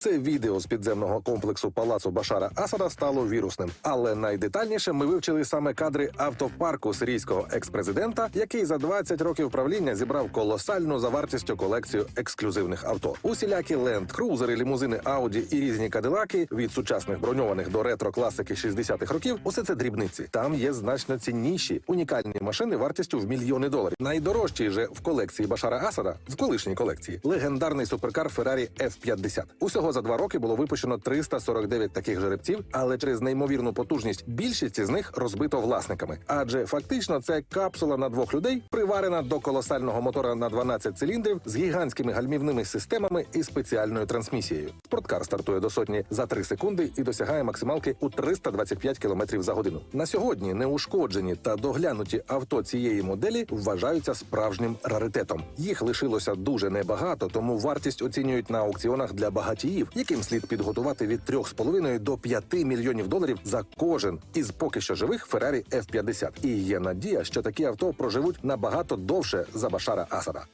Це відео з підземного комплексу палацу Башара Асада стало вірусним. Але найдетальніше ми вивчили саме кадри автопарку сирійського експрезидента, який за 20 років правління зібрав колосальну за вартістю колекцію ексклюзивних авто. Усілякі ленд-крузери, лімузини Ауді і різні кадилаки від сучасних броньованих до ретро класики 60-х років. Усе це дрібниці. Там є значно цінніші унікальні машини вартістю в мільйони доларів. Найдорожчий же в колекції Башара Асада в колишній колекції легендарний суперкар Ferrari F50. Усього за два роки було випущено 349 таких жеребців, але через неймовірну потужність більшість із них розбито власниками. Адже фактично це капсула на двох людей, приварена до колосального мотора на 12 циліндрів з гігантськими гальмівними системами і спеціальною трансмісією. Спорткар стартує до сотні за 3 секунди і досягає максималки у 325 км за годину. На сьогодні неушкоджені та доглянуті авто цієї моделі вважаються справжнім раритетом. Їх лишилося дуже небагато, тому вартість оцінюють на аукціонах для багатіїв, яким слід підготувати від 3,5 до 5 мільйонів доларів за кожен із поки що живих Феррарі F50. І є надія, що такі авто проживуть набагато довше за Башара Асада.